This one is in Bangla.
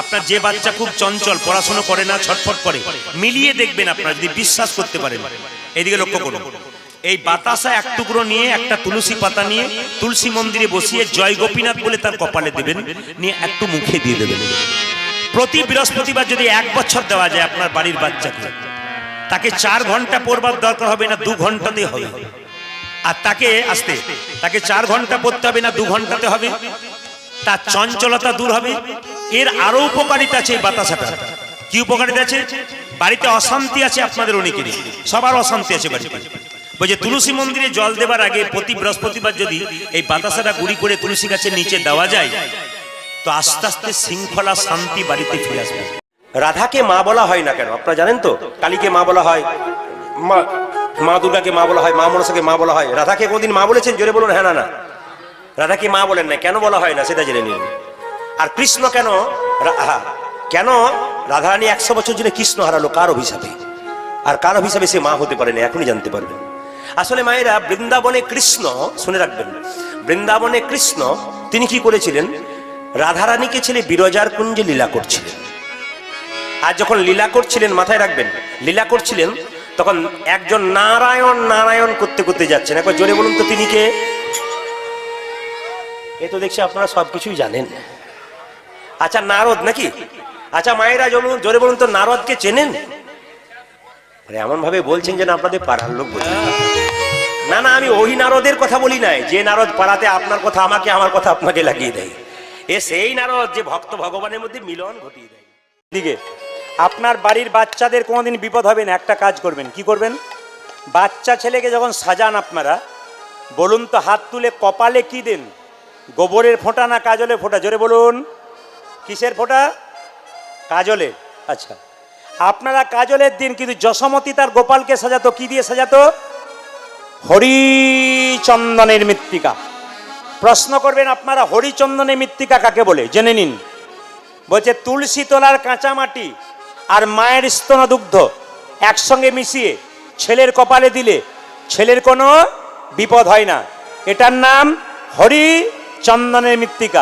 আপনার যে বাচ্চা খুব চঞ্চল, পড়াশোনা করে না, ছটফট করে, মিলিয়ে দেখবেন আপনারা, যদি বিশ্বাস করতে পারেন। এইদিকে লক্ষ্য করুন। এই বাতাসা এক টুকরো নিয়ে, একটা তুলসী পাতা নিয়ে, তুলসী মন্দিরে বসিয়ে জয় গোপীনাথ বলে তার কপালে দেবেন, নিয়ে একটু মুখে দিয়ে দেবেন। প্রতি বৃহস্পতিবার যদি এক বছর দেওয়া যায় আপনার বাড়ির বাচ্চাকে, তাকে চার ঘণ্টা পড়বার দরকার হবে না, দু ঘন্টাতে হবে। আর তাকে আসতে, তাকে চার ঘণ্টা পড়তে হবে না, দু ঘন্টাতে হবে। তার চঞ্চলতা দূর হবে। এর আরও উপকারিতা আছে বাতাসাটা। কি উপকারিতা আছে? বাড়িতে অশান্তি আছে আপনাদের অনেকেরই। সবার অশান্তি আছে বাড়িতে। বলছে, তুলসী মন্দিরে জল দেবার আগে প্রতি বৃহস্পতিবার যদি এই বাতাসাটা গুড়ি করে তুলসী গাছের নিচে দেওয়া যায়, তো আস্তে আস্তে শৃঙ্খলা শান্তি বাড়িতে ফিরে আসবে। রাধাকে মা বলা হয় না কেন? আপনারা জানেন তো? কালীকে মা বলা হয়, মা মা দুর্গাকে মা বলা হয়, মা মনসাকে মা বলা হয়। রাধাকে কোনদিন মা বলেছেন? জোরে বলুন হ্যাঁ না না। রাধাকে মা বলেন না কেন বলা হয় না? সেটা জেনে নিন। আর কৃষ্ণ কেন কেন রাধারানী একশো বছর জন্য কৃষ্ণ হারালো? কার অভিশাপে? আর কার অভিশাপে সে মা হতে পারে না? এখনই জানতে পারবেন। আসলে মায়েরা, বৃন্দাবনে কৃষ্ণ, শুনে রাখবেন, বৃন্দাবনে কৃষ্ণ, তিনি কি করেছিলেন? রাধারানীকে ছেলে বিরজার কুঞ্জে লীলা করছিলেন। আর যখন লীলা করছিলেন, মাথায় রাখবেন, লীলা করছিলেন, তখন একজন নারায়ণ নারায়ণ করতে করতে যাচ্ছেন। একবার জোরে বলুন তো, তিনি কে? এ তো দেখছি আপনারা সবকিছুই জানেন। আচ্ছা নারদ নাকি? আচ্ছা মায়েরা জমুন, জোরে বলুন তো, নারদকে চেনেন? আরে এমন ভাবে বলছেন যেন আপনাদের পাড়ার লোক বোঝে। না না, আমি ওই নারদের কথা বলি নাই। যে নারদ পাড়াতে আপনার কথা, আমাকে, আমার কথা আপনাকে লাগিয়ে দেয়। এ সেই নারদ যে ভক্ত ভগবানের মধ্যে মিলন ঘটিয়ে দেয়। দিকে, আপনার বাড়ির বাচ্চাদের কোনোদিন বিপদ হবে না, একটা কাজ করবেন। কি করবেন? বাচ্চা ছেলেকে যখন সাজান আপনারা, বলুন তো, হাত তুলে কপালে কি দেন? গোবরের ফোঁটা না কাজলে ফোঁটা? জোরে বলুন। কিসের ফোঁটা? কাজলে আচ্ছা। আপনারা কাজলের দিন কিন্তু যশমতী তার গোপালকে সাজাতো, কি দিয়ে সাজাতো? হরিচন্দনের মৃত্তিকা। প্রশ্ন করবেন আপনারা হরিচন্দনের মৃত্তিকা কাকে বলে? জেনে নিন। বলছে, তুলসী তলার কাঁচা মাটি আর মায়ের স্তন দুগ্ধ একসঙ্গে মিশিয়ে ছেলের কপালে দিলে ছেলের কোনো বিপদ হয় না। এটার নাম হরি চন্দনের মৃত্তিকা।